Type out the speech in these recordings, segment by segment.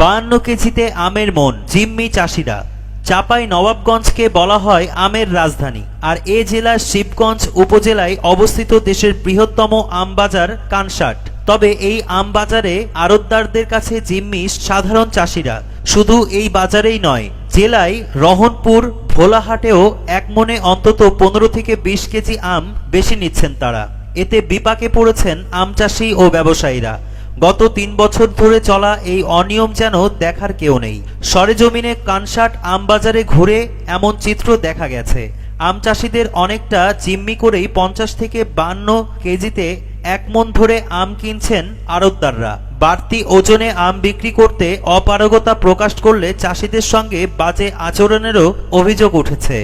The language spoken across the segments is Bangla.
বাহান্ন কেজিতে আমের মন, জিম্মি চাষিরা। চাপাই নবাবগঞ্জকে বলা হয় আমের রাজধানী। আর এ জেলার শিবগঞ্জ উপজেলায় অবস্থিত দেশের বৃহত্তম আম বাজার কানসাট। তবে এই আম বাজারে আড়তদারদের কাছে জিম্মি সাধারণ চাষিরা। শুধু এই বাজারেই নয়, জেলায় রহনপুর, ভোলাহাটেও এক মনে অন্তত পনেরো থেকে বিশ কেজি আম বেশি নিচ্ছেন তারা। এতে বিপাকে পড়েছেন আম চাষি ও ব্যবসায়ীরা। গত তিন বছর ধরে চলা এই অনিয়ম যেন দেখার কেউ নেই। সরেজমিনে কানসাট আমবাজারে ঘুরে এমন চিত্র দেখা গেছে। আম চাষিদের অনেকটা জিম্মি করেই পঞ্চাশ থেকে বান্ন কেজিতে এক মন ধরে আম কিনছেন আড়তদাররা বাড়তি ওজনে আম বিক্রি করতে অপারগতা প্রকাশ করলে চাষিদের সঙ্গে বাজে আচরণেরও অভিযোগ উঠেছে।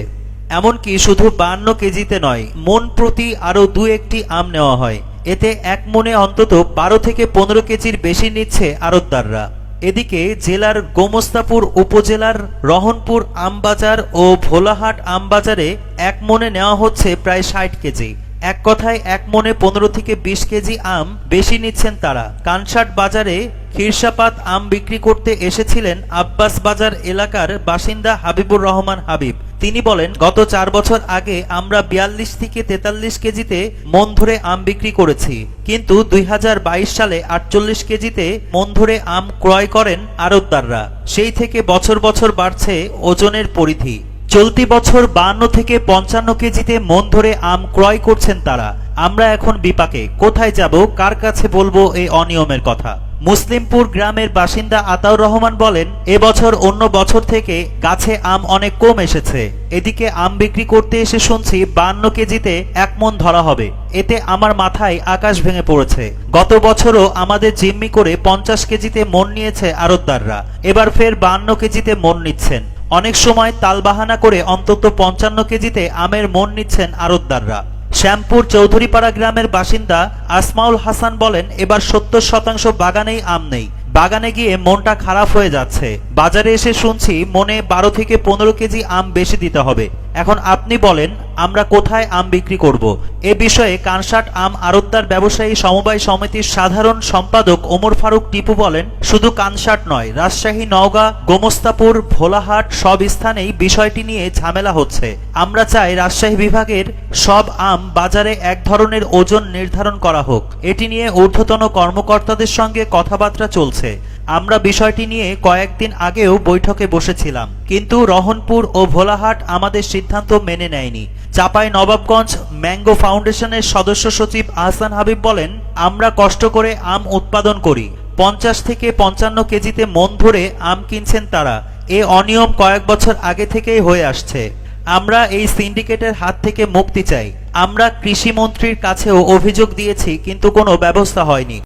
এমনকি শুধু বান্ন কেজিতে নয়, মন প্রতি আরও দু একটি আম নেওয়া হয়। এতে এক মনে অন্তত বারো থেকে পনেরো কেজির বেশি নিচ্ছে আড়তদাররা। এদিকে জেলার গোমস্তাপুর উপজেলার রহনপুর আমবাজার ও ভোলাহাট আমবাজারে এক মনে নেওয়া হচ্ছে প্রায় ষাট কেজি। এক কথায় এক মনে পনেরো থেকে বিশ কেজি আম বেশি নিচ্ছেন তারা। কানসাট বাজারে খিরসাপাত আম বিক্রি করতে এসেছিলেন আব্বাস বাজার এলাকার বাসিন্দা হাবিবুর রহমান হাবিব। তিনি বলেন, গত চার বছর আগে আমরা বিয়াল্লিশ থেকে তেতাল্লিশ কেজিতে মন ধরে আম বিক্রি করেছি। কিন্তু দুই হাজার বাইশ সালে আটচল্লিশ কেজিতে মন ধরে আম ক্রয় করেন আড়তদাররা সেই থেকে বছর বছর বাড়ছে ওজনের পরিধি। চলতি বছর বান্ন থেকে পঞ্চান্ন কেজিতে মন ধরে আম ক্রয় করছেন তারা। আমরা এখন বিপাকে। কোথায় যাব, কার কাছে বলব এই অনিয়মের কথা? মুসলিমপুর গ্রামের বাসিন্দা আতাউর রহমান বলেন, এবছর অন্য বছর থেকে গাছে আম অনেক কম এসেছে। এদিকে আম বিক্রি করতে এসে শুনছি বান্ন কেজিতে এক মন ধরা হবে। এতে আমার মাথায় আকাশ ভেঙে পড়েছে। গত বছরও আমাদের জিম্মি করে পঞ্চাশ কেজিতে মন নিয়েছে আড়তদাররা এবার ফের বান্ন কেজিতে মন নিচ্ছেন। অনেক সময় তালবাহানা করে অন্তত পঞ্চান্ন কেজিতে আমের মন নিচ্ছেন আড়তদাররা শ্যামপুর চৌধুরীপাড়া গ্রামের বাসিন্দা আসমাউল হাসান বলেন, এবার সত্তর শতাংশ বাগানেই আম নেই। বাগানে গিয়ে মনটা খারাপ হয়ে যাচ্ছে। বাজারে এসে শুনছি মনে বারো থেকে পনেরো কেজি আম বেশি দিতে হবে। এখন আপনি বলেন, আমরা কোথায় আম বিক্রি করব? এ বিষয়ে কানসাট আম আড়তদার ব্যবসায়ী সমবায় সমিতির সাধারণ সম্পাদক ওমর ফারুক টিপু বলেন, শুধু কানসাট নয়, রাজশাহী, নওগাঁ, গোমস্তাপুর, ভোলাহাট, সব স্থানেই বিষয়টি নিয়ে ঝামেলা হচ্ছে। আমরা চাই রাজশাহী বিভাগের সব আম বাজারে এক ধরনের ওজন নির্ধারণ করা হোক। এটি নিয়ে ঊর্ধ্বতন কর্মকর্তাদের সঙ্গে কথাবার্তা চলছে। আমরা বিষয়টি নিয়ে কয়েকদিন আগেও বৈঠকে বসেছিলাম, কিন্তু রহনপুর ও ভোলাহাট আমাদের সিদ্ধান্ত মেনে নেয়নি। চাপাই নবাবগঞ্জ ম্যাঙ্গো ফাউন্ডেশনের সদস্য সচিব আহসান হাবিব বলেন, আমরা কষ্ট করে আম উৎপাদন করি। পঞ্চাশ থেকে পঞ্চান্ন কেজিতে মন ধরে আম কিনছেন তারা। এ অনিয়ম কয়েক বছর আগে থেকেই হয়ে আসছে। আমরা এই সিন্ডিকেটের হাত থেকে মুক্তি চাই। আমরা কৃষিমন্ত্রীর কাছেও অভিযোগ দিয়েছি, কিন্তু কোনো ব্যবস্থা হয়নি।